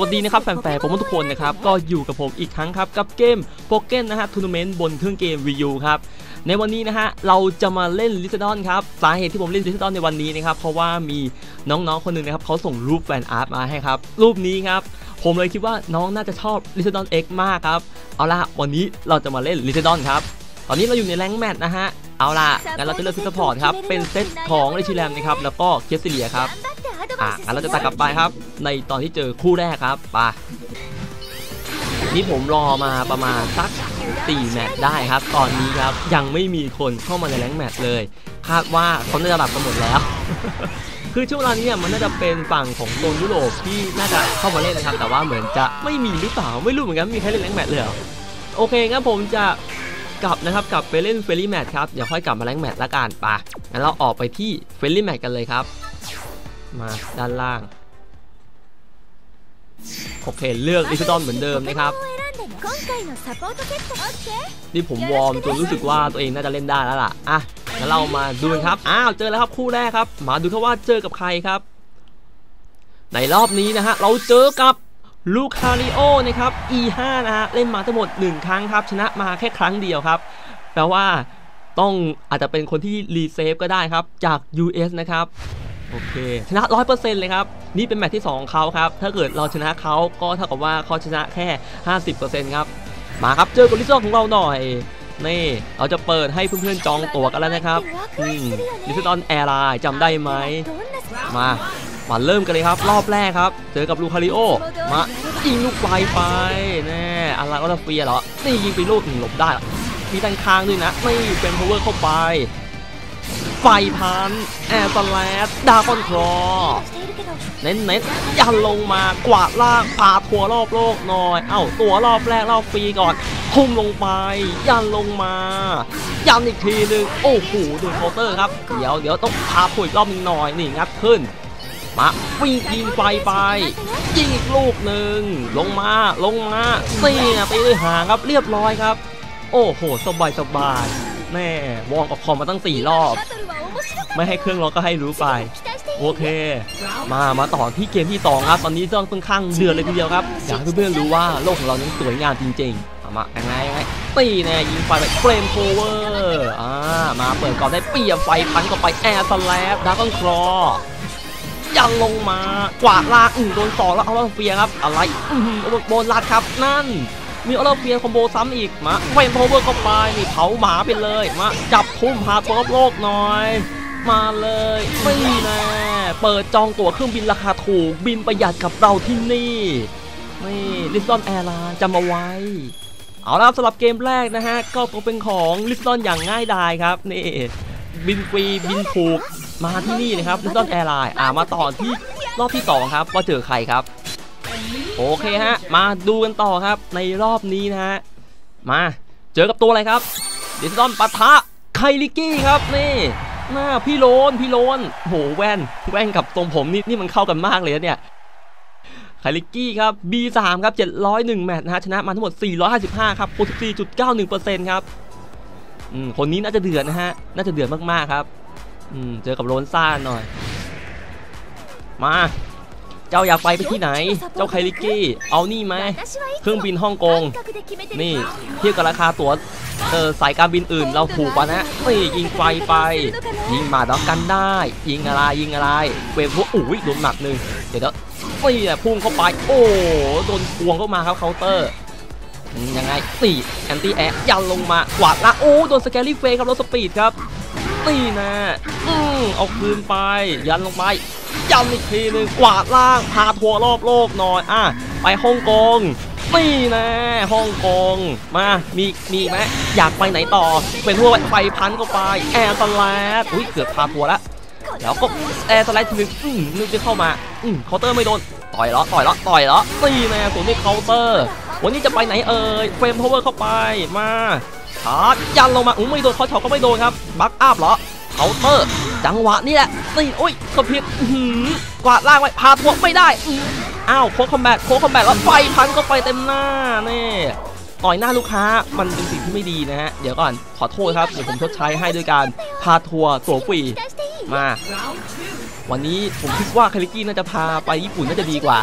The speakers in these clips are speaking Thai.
วัสดีนะครับแฟนๆผมทุกคนนะครับก็อยู่กับผมอีกครั้งครับกับเกมโปเกนนะฮะทัวร์นาเมนต์บนเครื่องเกม Wii U ครับในวันนี้นะฮะเราจะมาเล่นลิซดอนครับสาเหตุที่ผมเล่นลิซดอนในวันนี้นะครับเพราะว่ามีน้องๆคนหนึ่งนะครับเขาส่งรูปแฟนอาร์ตมาให้ครับรูปนี้ครับผมเลยคิดว่าน้องน่าจะชอบลิซดอน X มากครับเอาล่ะวันนี้เราจะมาเล่นลิซดอนครับตอนนี้เราอยู่ในแรงแมทนะฮะเอาล่ะงั้นเราจะเลือกซิสพอร์ตครับเป็นเซตของเรชิแรมนะครับแล้วก็เคสซิเลียครับ อะงั้นเราจะตัดกลับไปครับ ในตอนที่เจอคู่แรกครับไปนี่ผมรอมาประมาณสัก4แมตช์ได้ครับ ตอนนี้ครับยังไม่มีคนเข้ามาในแรงแมตช์เลย คาดว่าเขาน่าจะหลับกันหมดแล้ว คือช่วงเวลานี้เนี่ยมันน่าจะเป็นฝั่งของโซนยุโรปที่น่าจะเข้ามาเล่นนะครับ แต่ว่าเหมือนจะไม่มีหรือเปล่าไม่รู้เหมือนกันมีใครเล่นแรงแมตช์เลยเหรอโอเคงั้นผมจะกลับนะครับกลับไปเล่นเฟรลี่แมตช์ครับเดี๋ยวค่อยกลับมาแรงแมตช์ละกันไปงั้นเราออกไปที่เฟรลี่แมตช์กันเลยครับ มาด้านล่าง โอเค เลือกดิจิตอลเหมือนเดิมนะครับ นี่ผมวอร์มจนรู้สึกว่าตัวเองน่าจะเล่นได้แล้วล่ะ อะงั้นเรามาดูกันครับ อ้าว เจอแล้วครับคู่แรกครับ มาดูครับว่าเจอกับใครครับ ในรอบนี้นะฮะ เราเจอกับลูคาริโอนะครับ E5 นะฮะ เล่นมาทั้งหมด 1 ครั้งครับ ชนะมาแค่ครั้งเดียวครับ แปลว่าต้องอาจจะเป็นคนที่รีเซฟก็ได้ครับ จาก US นะครับ โอเค ชนะ100%เลยครับ นี่เป็นแมตช์ที่2ของเขาครับ ถ้าเกิดเราชนะเขาก็เท่ากับว่าเขาชนะแค่ 50%ครับ มาครับ เจอกับลิซอนของเราหน่อย นี่ เราจะเปิดให้เพื่อนๆจองตั๋วกันแล้วนะครับอืมลิซอนแอร์ไลน์จำได้ไหม มา มาเริ่มกันเลยครับ รอบแรกครับ เจอกับลูคาริโอ มายิงลูกไฟไปแน่อะไรออลเฟียเหรอ นี่ยิงไปลูกหนึ่งหลบได้มีด้านข้างด้วยนะ นี่เป็นพาวเวอร์เข้าไป ไฟพัน แอร์สแลดดาคอนครอเน้นเน้นยันลงมากวาดล่างพาทัวรอบโลกหน่อย เอ้าตัวรอบแรกรอบฟรีก่อน ทุ่มลงไป ยันลงมา ยันอีกทีหนึ่งโอ้โหดูเคาน์เตอร์ครับ เดี๋ยวเดี๋ยวต้องพาผุยรอบหนึงหน่อยนี่งัดขึ้น มาวิ่งยิงไฟไป ยิงอีกลูกหนึ่งลงมาลงมาเสียไปด้วยหางครับเรียบร้อยครับ โอ้โหสบายสบาย แม่วอร์มกับคอมมาตั้ง4รอบ ไม่ให้เครื่องร้องก็ให้รู้ไป โอเค มามาต่อที่เกมที่ 2 ครับตอนนี้ต้องค่อนข้างเดือดเลยทีเดียวครับ อยากให้เพื่อนๆรู้ว่าโลกของเรานั้นสวยงามจริงๆเอามายังไงยังไงตีแน่ยิงไฟไปเฟรมโคเวอร์อ่ามาเปิดก่อนได้เปรียบไฟพันเข้าไปแอร์สแลบดาร์กอนครอยันลงมากวาดลากอืมโดนสองแล้วเอาลเฟียครับ อะไรอืมโบนลัดครับนั่น มีออลเฟียคอมโบซ้ำอีกมาเฟรมโคเวอร์เข้าไปนี่เผาหมาไปเลยมาจับทุ่มพาตัวรอบโลกหน่อย มาเลยไม่แน่เปิดจองตั๋วเครื่องบินราคาถูกบินประหยัดกับเราที่นี่นี่ลิสตอนแอร์ไลน์จำมาไว้ เอาละครับสำหรับเกมแรกนะฮะ ก็ตกเป็นของลิสตอนอย่างง่ายดายครับนี่บินฟรีบินถูกมาที่นี่นะครับลิสตอนแอร์ไลน์อ่ามาต่อที่รอบที่ 2 ครับว่าเจอใครครับ โอเคฮะ มาดูกันต่อครับ ในรอบนี้นะฮะ มาเจอกับตัวอะไรครับลิสตอนปะทะไคลิกี้ครับนี่หน้าพี่โลนพี่โลนโหแว่นแว่นกับทรงผมนี่นี่มันเข้ากันมากเลยนะเนี่ยไคลิกี้ครับ B3 ครับ 701 แมตช์นะฮะชนะมาทั้งหมด 455 ครับ64.91%ครับอืมคนนี้น่าจะเดือดนะฮะ น่าจะเดือดมากๆครับอืมเจอกับโรนซ่าหน่อย มา เจ้าอยากไปไปที่ไหน เจ้าไคลิกกี้ เอานี่ไหมเครื่องบินฮ่องกง นี่เทียบกับราคาตั๋วเออสายการบินอื่นเราถูกกว่านะนี่ยิงไฟไป ยิงมาแล้วกันได้ ยิงอะไรยิงอะไร เวฟพวกอุ้ยโดนหนักหนึ่งเดี๋ยวเดี๋ยวนี่พุ่งเข้าไป โอ้โดนพวงเข้ามาครับเคาน์เตอร์ยังไงตีแอนตี้แอร์ยันลงมากวาดละโอ้โดนสแกลี่เฟย์ครับรถสปีดครับตีนะอืมเอาคืนไป ยันลงไป ยันอีกทีหนึ่งกวาดล่างพาทัวร์รอบโลกหน่อยอะไปฮ่องกงนี่นะฮ่องกงมามีมีไหมอยากไปไหนต่อเป็นพวกไฟพันเข้าไปแอร์สแลดอุ้ยเกือบพาทัวร์ล้วแล้วก็แอร์สไลด์ทีนึงอืมนึกจะเข้ามาอืมเคาน์เตอร์ไม่โดนต่อยแล้วต่อยแล้วต่อยแล้วนี่แน่สวนด้วยเคาน์เตอร์ วันนี้จะไปไหนเอ่ยเฟรมพาวเวอร์เข้าไปมาชาร์จยันลงมาอุ้ยไม่โดนเขาเฉาก็ไม่โดนครับบัคอัพเหรอเคาน์เตอร์ จังหวะนี่แหละนี่อุ้ยสะเพียกกวาดล่างไว้พาทัวร์ไม่ได้อ้าวโค้คอมแบทโค้คอมแบทแล้วไฟพันเข้าไปเต็มหน้านี่ต่อยหน้าลูกค้ามันเป็นสิ่งที่ไม่ดีนะฮะ เดี๋ยวก่อนขอโทษครับ เดี๋ยวผมชดใช้ให้ด้วยการพาทัวร์ตัวฟรีมา วันนี้ผมคิดว่าคาริกี้น่าจะพาไปญี่ปุ่นน่าจะดีกว่า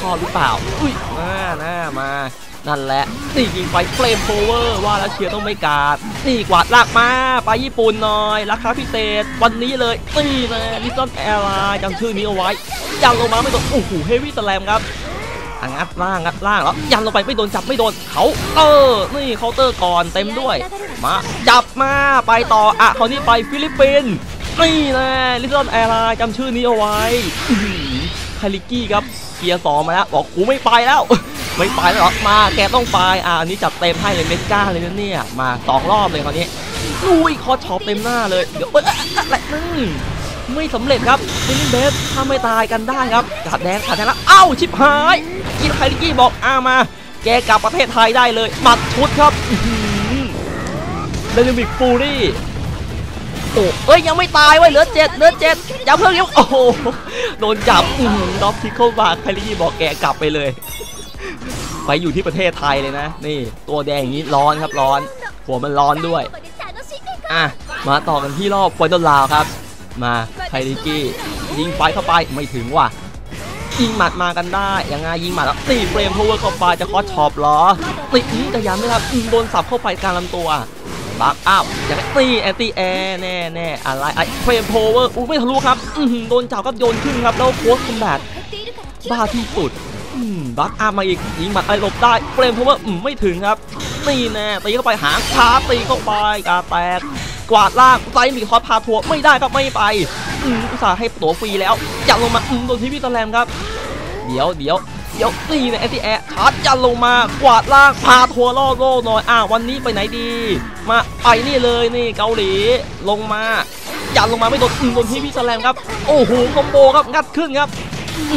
ชอบหรือเปล่า อุ้ยหน้าหน้ามา นั่นแหละ นี่ยิงไปเฟลมโพเวอร์ว่าแล้วเชียร์ต้องไม่กาด นี่กวาดลากมาไปญี่ปุ่นหน่อย ราคาพิเศษ วันนี้เลยนี่นะลิซอนแอร์ไลน์จำชื่อนี้เอาไว้ยันลงมาไม่โดนโอ้โหเฮฟวี่สแลมครับอะงัดล่างงัดล่างแล้วยันลงไปไม่โดนจับไม่โดนเขาเออนี่เคาน์เตอร์ก่อนเต็มด้วย มาจับมาไปต่ออะคราวนี้ไปฟิลิปปินส์นี่นะลิซอนแอร์ไลน์จำชื่อนี้เอาไว้คาริกี้ครับเกียร์สองมาแล้วบอกกูไม่ไปแล้ว ไม่ไปหรอกมาแกต้องไปอะอันนี้จัดเต็มให้เลยเมก้าเลยนะเนี่ยมาสองรอบเลยคราวนี้อุ้ยคอช็อปเต็มหน้าเลยเดี๋ยวอะไรนั่นไม่สำเร็จครับฟิลิปเบสถ้าไม่ตายกันได้ครับกาดแดงขาดแดงแล้วเอ้าชิบหายกินไคลิกี้บอกอ้ามา แกกลับประเทศไทยได้เลยหมัดชุดครับเดลิมิกฟูรี่โอ้เอ้ยยังไม่ตายเว้ยเหลือเจ็ดเหลือเจ็ดอย่าเพิ่งเลี้ยวโอ้โหโดนจับด็อกทิเคิลบาร์ไคลิกี้บอกแกกลับไปเลย ไปอยู่ที่ประเทศไทยเลยนะ นี่ตัวแดงอย่างนี้ร้อนครับร้อน หัวมันร้อนด้วย อะ มาต่อกันที่รอบไฟนอลลาวครับ มาไคลิกี้ยิงไฟเข้าไปไม่ถึงว่ะยิงหมัดมากันได้ยังไงยิงหมัดแล้วตีเฟรมพาวเวอร์เข้าไปจะคอสช็อปหรอตีอื้จะยันไมครับอื้อโดนสับเข้าไปกลางลำตัวบักอัพอย่างตีแอนตี้แอร์แน่แน่อะไรไอเฟรมพาวเวอร์อู้ไม่ทะลุครับอื้อหือโดนจับก็โยนขึ้นครับแล้วโค้ชคุมแบบบ้าที่สุด บักอัพมาอีกยิงหมัดไอ้หลบได้เฟรมพาวเวอร์อืมไม่ถึงครับนี่แน่ตีเข้าไปหางชาตีเข้าไปกาแตกกวาดล่างไซมีคอสพาทัวร์ไม่ได้ครับไม่ไปอืมอุตส่าห์ให้ตัวฟรีแล้วยันลงมาอืมโดนที่พี่ตะแลมครับ เดี๋ยวเดี๋ยวเดี๋ยวนี่นะเอทีแอชาร์จยันลงมากวาดล่างพาทัวร์ล่อโล่หน่อยอ่าวันนี้ไปไหนดี มาไปนี่เลยนี่เกาหลีลงมายันลงมาไม่โดนอืมโดนที่พี่ตะแลมครับ โอ้โหคอมโบครับงัดขึ้นครับอื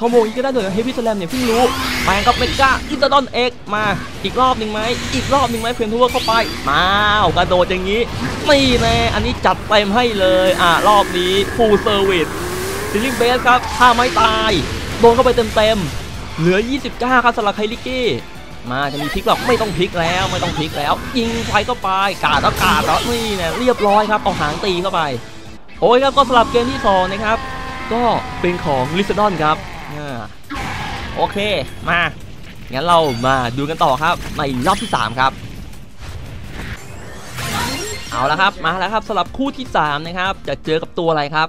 คอมโบอีกก็ได้เลยเฮฟวี่สแลมเนี่ยเพิ่งรู้แปลงกับเมกาอินเตอร์ดอนเอ็กมาอีกรอบหนึ่งไหมอีกรอบหนึ่งไหมเพียนทัวร์เข้าไปมากระโดดอย่างนี้นี่แน่อันนี้จัดเต็มให้เลยอ่ารอบนี้ฟูลเซอร์วิสซิลลิงเบสครับถ้าไม่ตายโดนเข้าไปเต็มๆเหลือ 29 ครับสำหรับไคลิกี้มาจะมีพลิกหรอกไม่ต้องพลิกแล้วไม่ต้องพลิกแล้ว ยิงไฟเข้าไปกาดแล้วกาดแล้วนี่เนี่ยเรียบร้อยครับเอาหางตีเข้าไป โอ้ยครับก็สลับเกมที่สองนะครับ ก็เป็นของลิซดอนครับโอเคมา งั้นเรามาดูกันต่อครับ ในรอบที่ 3 ครับ เอาละครับมาแล้วครับสำหรับคู่ที่ 3 นะครับ จะเจอกับตัวอะไรครับ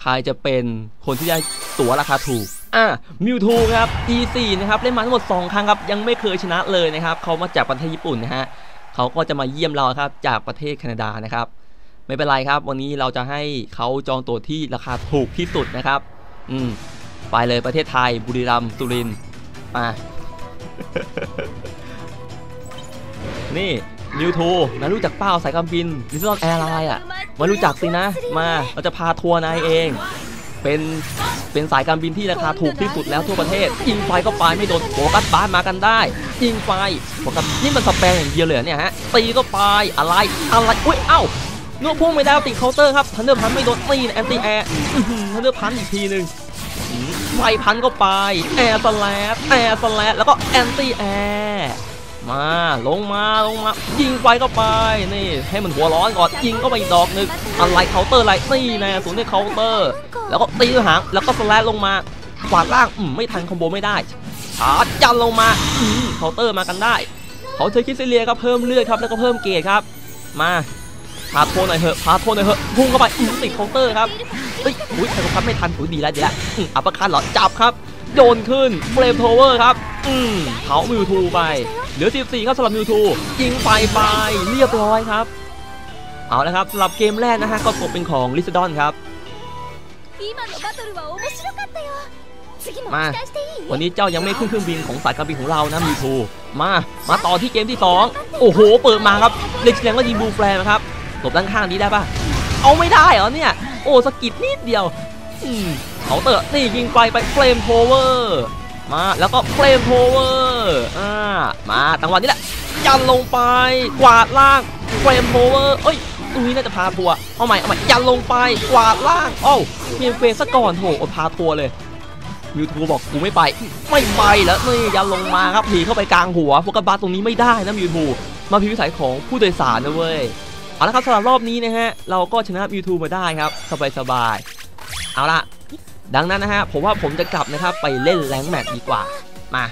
ใครจะเป็นคนที่ได้ตั๋วราคาถูกอะมิวทูครับ E4 นะครับเล่นมาทั้งหมด 2 ครั้งครับยังไม่เคยชนะเลยนะครับเขามาจากประเทศญี่ปุ่นนะฮะเขาก็จะมาเยี่ยมเราครับจากประเทศแคนาดานะครับ ไม่เป็นไรครับ วันนี้เราจะให้เขาจองตั๋วที่ราคาถูกที่สุดนะครับ อืม ไปเลยประเทศไทย บุรีรัมย์สุรินทร์มา นี่นิวทูนะรู้จักเป้าสายการบินดิจิตอลแอร์ไลน์อะมารู้จักสินะ มาเราจะพาทัวร์นายเอง เป็นเป็นสายการบินที่ราคาถูกที่สุดแล้วทั่วประเทศ ยิงไฟก็ไปไม่โดนโฟกัสบ้านมากันได้ ยิงไฟโฟกัสนี่มันสแปรอย่างเดียวเลยเหรอเนี่ยฮะตีก็ไปอะไรอะไรอุ้ยเอ้า นวดพุ่งไม่ได้ติดเคาน์เตอร์ครับทันเดอร์พันไม่โดนตีนแอนตี้แอร์ทันเดอร์พันอีกทีหนึ่งไฟพันก็ไปแอร์สแลดแอร์สแลดแล้วก็แอนตี้แอร์มาลงมาลงมายิงไฟก็ไปนี่ให้มันหัวร้อนก่อนยิงก็ไปอีกดอกนึงอะไรเคาน์เตอร์อะไรนี่แน่ศูนย์ในเคาน์เตอร์ แล้วก็ตีด้วยหางแล้วก็สแลดลงมากวาล่างอืมไม่ทันคอมโบไม่ได้ชาร์จยันลงมาอืมเคาน์เตอร์มากันได้เขาเจอคิสเซเลียครับเพิ่มเลือดครับแล้วก็เพิ่มเกรดครับ มา พาโทษหน่อยเหอะพาโทษหน่อยเหอะพุ่งเข้าไปติดเคอนเตอร์ครับเฮ้ยอุ้ยแต่ก็พับไม่ทันอุ้ยดีแล้วดีแล้วอัปปอคัทเหรอจับครับโยนขึ้นเฟรมโทเวอร์ครับ อืมเขามิวทูไป เหลือ 14 ครับสำหรับมิวทูยิงไฟไปเรียบร้อยครับ เอาละครับสำหรับเกมแรกนะฮะ ก็ตกเป็นของลิซดอนครับ มา วันนี้เจ้ายังไม่ขึ้นเครื่องบินของสายการบินของเรานะมิวทูมา มาต่อที่เกมที่ 2 โอ้โห เปิดมาครับเล็กแสดงว่ายิงบูแฟร์นะครับ หลบด้านข้างนี้ได้ปะเอาไม่ได้เหรอเนี่ย โอ้สกิดนิดเดียวอืมเขาเตะนี่ยิงไปไปเฟรมโทเวอร์มาแล้วก็เฟรมโทเวอร์อ่ามาจังหวะนี้แหละยันลงไปกวาดล่างเฟรมโทเวอร์เอ้ยตรงนี้น่าจะพาทัวร์เอาใหม่เอาใหม่ยันลงไปกวาดล่างเอ้าเพียงเฟซะก่อนโถอ้พาทัวร์เลยมิวทูบอกกูไม่ไป ไม่ไปแล้วนี่ยันลงมาครับผีเข้าไปกลางหัวโฟกัสบาร์ตรงนี้ไม่ได้นะมิวทูมาพิวิสัยของผู้โดยสารนะเว้ย เอาละครับสำหรับรอบนี้นะฮะเราก็ชนะมิวทูมาได้ครับสบายสบายๆเอาละดังนั้นนะฮะผมว่าผมจะกลับนะครับไปเล่นแรงแมตช์ดีกว่ามา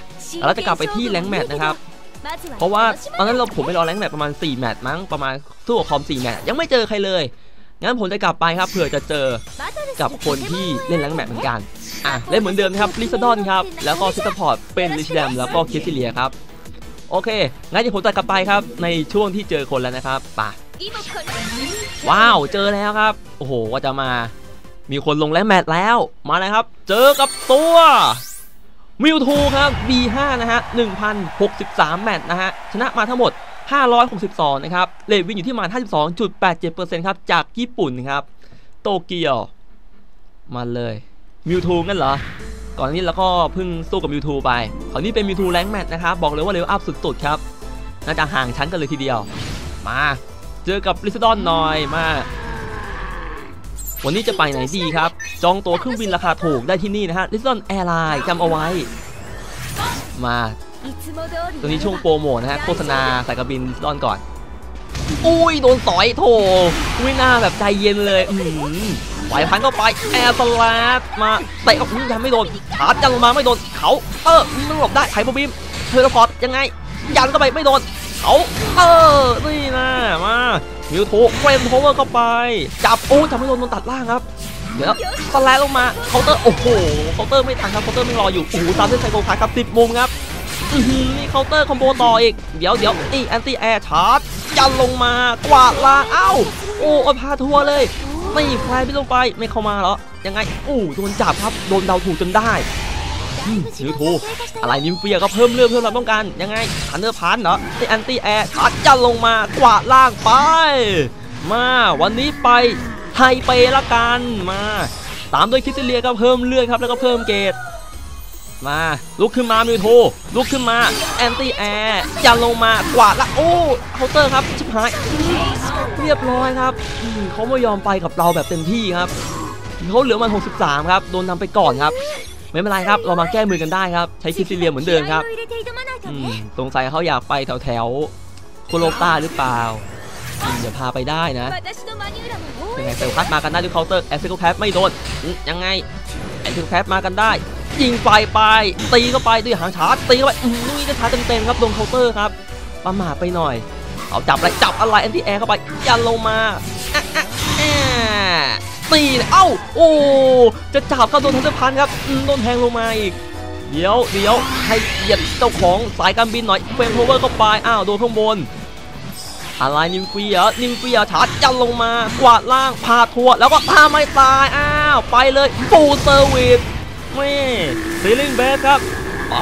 เราจะกลับไปที่แรงแมตช์นะครับเพราะว่าตอนนั้นเราผมไปรอแรงแมตช์ประมาณ 4 แมตช์มั้งประมาณสู้กับคอม4แมตช์ยังไม่เจอใครเลยงั้นผมจะกลับไปครับเผื่อจะเจอกับคนที่เล่นแรงแมตช์เหมือนกันอะเล่นเหมือนเดิมนะครับลิซดอนครับแล้วก็ซิสพอร์ตเป็นลิชแดมแล้วก็คิสซิเลียครับโอเคงั้นเดี๋ยวผมจะกลับไปครับในช่วงที่เจอคนแล้วนะครับไป่ะ ว้าวเจอแล้วครับ โอ้โหว่าจะมา มีคนลงแรงแมตช์แล้วมาเลยครับ เจอกับตัวมิวทูครับ B5 นะฮะ 1,063 แมตช์นะฮะ ชนะมาทั้งหมด 562 นะครับ เลทวินอยู่ที่ประมา 52.87%ครับ จากญี่ปุ่นครับ โตเกียว มาเลยมิวทูงั้นเหรอ ก่อนนี้เราก็เพิ่งสู้กับมิวทูไปคราวนี้เป็นมิวทูแรงแมตช์นะครับ บอกเลยว่าเลเวลอัพสุดๆครับ น่าจะห่างชั้นกันเลยทีเดียว มา เจอกับลิซดอนหน่อยมา วันนี้จะไปไหนดีครับ จองตั๋วเครื่องบินราคาถูกได้ที่นี่นะฮะลิซดอนแอร์ไลน์จำเอาไว้ มาตรงนี้ช่วงโปรโมทนะฮะโฆษณาสายการบินลิซดอนก่อน อุ้ยโดนสอยโถอุ้ยหน้าแบบใจเย็นเลยอือหือไหวพันเข้าไปแอร์สแลดมาเตะกับยังไม่โดนชาร์จยันลงมาไม่โดนเขาเออมันหลบได้ไฮเปรบีมเทเลพอร์ตยังไงยันเข้าไปไม่โดน เขาเออนี่นะมามิวโทเฟรมโทเวอร์เข้าไป จับโอ้จับไม่โดนโดนตัดล่างครับเดี๋ยวสแลนลงมาเคาน์เตอร์โอ้โหเคาน์เตอร์ไม่ทันครับเคาน์เตอร์ไม่รออยู่โอ้โหตามด้วยไซโคพาครับติดมุมครับนี่เคาน์เตอร์คอมโบต่ออีก เดี๋ยวเดี๋ยวนี่แอนตี้แอร์ชาร์จยันลงมากวาดลาเอ้าโอ้อพาทัวเลยไม่แฟร์ไปลงไปไม่เข้ามาเหรอยังไงโอ้โดนจับครับโดนเดาถูกจนได้ นิวทูอะไรนิมเฟียก็เพิ่มเลือดเพิ่มความต้องการยังไงพันเนอร์พันเหรอไอแอนตี้แอร์ชัดจันลงมากวาดล่างไป มาวันนี้ไปไทเปละกันมา ตามด้วยคิสซิเลียก็เพิ่มเลือดครับแล้วก็เพิ่มเกรดมาลุกขึ้นมามิวทูลุกขึ้นมาแอนตี้แอร์ยันลงมากวาดละโอ้เคาน์เตอร์ครับชิบหายเรียบร้อยครับเขาไม่ยอมไปกับเราแบบเต็มที่ครับเขาเหลือมัน 63 ครับ โดนนำไปก่อนครับ ไม่เป็นไรครับ เรามาแก้มือกันได้ครับ ใช้คิสซิเลียเหมือนเดิมครับอืมสงสัยเขาอยากไปแถวแถวๆโคโลตาหรือเปล่าอืมเดี๋ยวพาไปได้นะยังไงเซลพัดมากันได้ด้วยเคาน์เตอร์แอสซิโคแพทไม่โดนอืมยังไงแอสซิโคแพทมากันได้ ยิงไฟไปตีเข้าไปด้วยหางชาร์จตีเข้าไปอืมนี่จะชาร์จเต็มๆครับโดนเคาน์เตอร์ครับประมาทไปหน่อยเอาจับอะไรจับอะไรแอนตี้แอร์เข้าไปยันลงมาอะอะอะ ตีเอ้า โอ้ จะจับเข้าโดนทันเดอร์พันครับโดนแทงลงมาอีก เดี๋ยวเดี๋ยวให้เหยียดเจ้าของสายการบินหน่อยเฟรมโทเวอร์เข้าไป อ้าว โดนข้างบน อะไรนิมเฟียนิมเฟียชาร์จยันลงมา กวาดล่างพาทัวแล้วก็ตาไม่ตาย อ้าว ไปเลยฟูลเซอร์วิสไม่ซีลิงเบสครับไป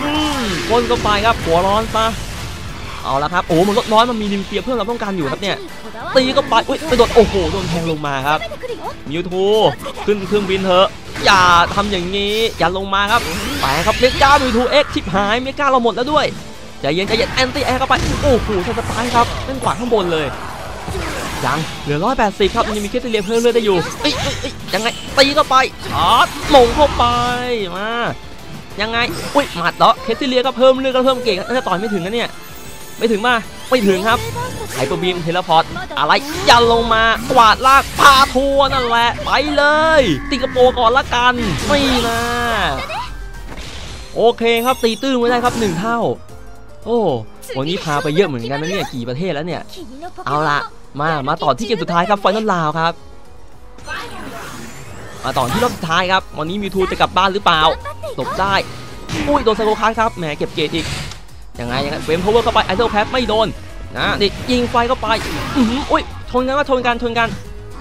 อืมคนก็ไปครับหัวร้อนซะ เอาละครับโอ้มันลดน้อยมันมีนิมเฟียเพื่อนเราต้องการอยู่ครับเนี่ยตีก็ไปอุ้ยไปโดนโอ้โหโดนแทงลงมาครับมิวทูขึ้นเครื่องบินเถอะอย่าทำอย่างนี้อย่าลงมาครับไปครับเมก้ามิวทูเอ็กชิบหายเมก้าเราหมดแล้วด้วยใจเย็นใจเย็นแอนตี้แอร์เข้าไปโอ้โหสตาร์ครับเล่นขวาข้างบนเลยยังเหลือ 180 ครับยังมีเคสเลียเพิ่มเลือดได้อยู่เอ้ยเอ้ยยังไงตีเข้าไปชาร์จมงเข้าไปมายังไงอุ้ยหมัดเหรอเคสเลียก็เพิ่มเลือดก็เพิ่มเก่งน่าจะต่อยไม่ถึงนะเนี่ย ไม่ถึงมาไม่ถึงครับไฮเปอร์บีมเทเลพอร์ตอะไรยันลงมากวาดลากพาทัวนั่นแหละ ไปเลยตีกระโปรงก่อนละกันไม่นะโอเคครับตีตื้นไม่ได้ครับหนึ่งเท่า โอ้วันนี้พาไปเยอะเหมือนกันนะเนี่ยกี่ประเทศแล้วเนี่ย เอาละมามาต่อที่เกมสุดท้ายครับไฟนอลลาวครับมาต่อที่รอบสุดท้ายครับวันนี้มิวทูจะกลับบ้านหรือเปล่าหลบได้อุ้ยโดนไซโคคัสครับแหมเก็บเกรดอีก ยังไงยังไงเฟรมพาวเวอร์เข้าไปไอเซลแพทไม่โดนนะนี่ยิงไฟเข้าไปอือหืออุ้ยชนกันว่าชนกันชนกัน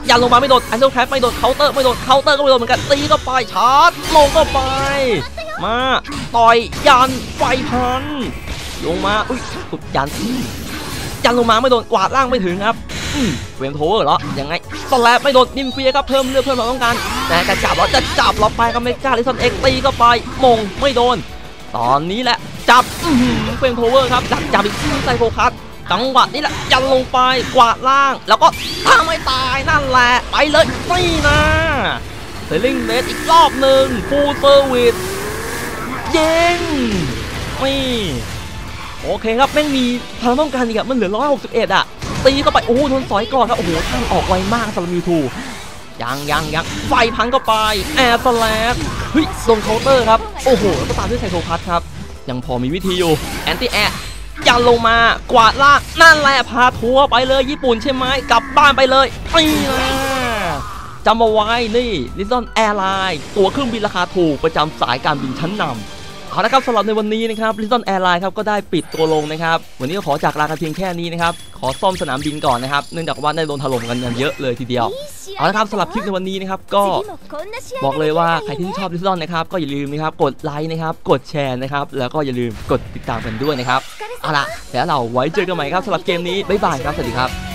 ยันลงมาไม่โดนไอเซลแพทไม่โดนเคาน์เตอร์ไม่โดนเคาน์เตอร์ก็ไม่โดนเหมือนกันตีเข้าไปชาร์จลงเข้าไป มาต่อยยันไฟพันลงมาอุ้ยสุดยันยันลงมาไม่โดนกวาดล่างไม่ถึงครับเฟรมโทเวอร์เหรอยังไงสแลบไม่โดนนิมเฟียครับเพิ่มเลือดเพิ่มความต้องการแต่จะจับเราจะจับเราไปก็ไม่กล้าลิซันเอ็กตีเข้าไปมงไม่โดน ตอนนี้แหละ จับเฟรมโทเวอร์ครับจับจับอีกทีไซโคคัสจังหวะนี้แหละยันลงไปกวาดล่าง แล้วก็ถ้าไม่ตายนั่นแหละไปเลยนี่นะเซลิงเบสอีกรอบหนึ่งฟูลเซอร์วิสยิงนี่โอเคครับแม่งมีพลังต้องการอีกอะมันเหลือ 161 อะ ตีเข้าไป โอ้โหโดนสอยก่อนครับ โอ้โหทางออกไวมากสำหรับมิวทู ยังยังยังไฟพังเข้าไปแอร์สแลกเฮ้ยโดนเคาน์เตอร์ครับ โอ้โหแล้วก็ตามด้วยไซโคพัทครับ ยังพอมีวิธีอยู่ แอนตี้แอร์ยันลงมากวาดล่างนั่นแหละพาทัวร์ไปเลยญี่ปุ่นใช่ไหมกลับบ้านไปเลยนี่นะจำเอาไว้นี่ลิซอนแอร์ไลน์ ตัวเครื่องบินราคาถูกประจำสายการบินชั้นนำ เอาละครับสำหรับในวันนี้นะครับลิสตอนแอร์ไลน์ครับก็ได้ปิดตัวลงนะครับ วันนี้ก็ขอจากลากันเพียงแค่นี้นะครับ ขอซ่อมสนามบินก่อนนะครับ เนื่องจากว่าได้โดนถล่มกันเยอะเลยทีเดียว เอาละครับสำหรับคลิปในวันนี้นะครับ ก็บอกเลยว่าใครที่ชอบลิสตอนนะครับก็อย่าลืมนะครับกดไลค์นะครับกดแชร์นะครับ แล้วก็อย่าลืมกดติดตามกันด้วยนะครับเอาละแล้วเราไว้เจอกันใหม่ครับสำหรับเกมนี้บ๊ายบายครับสวัสดีครับ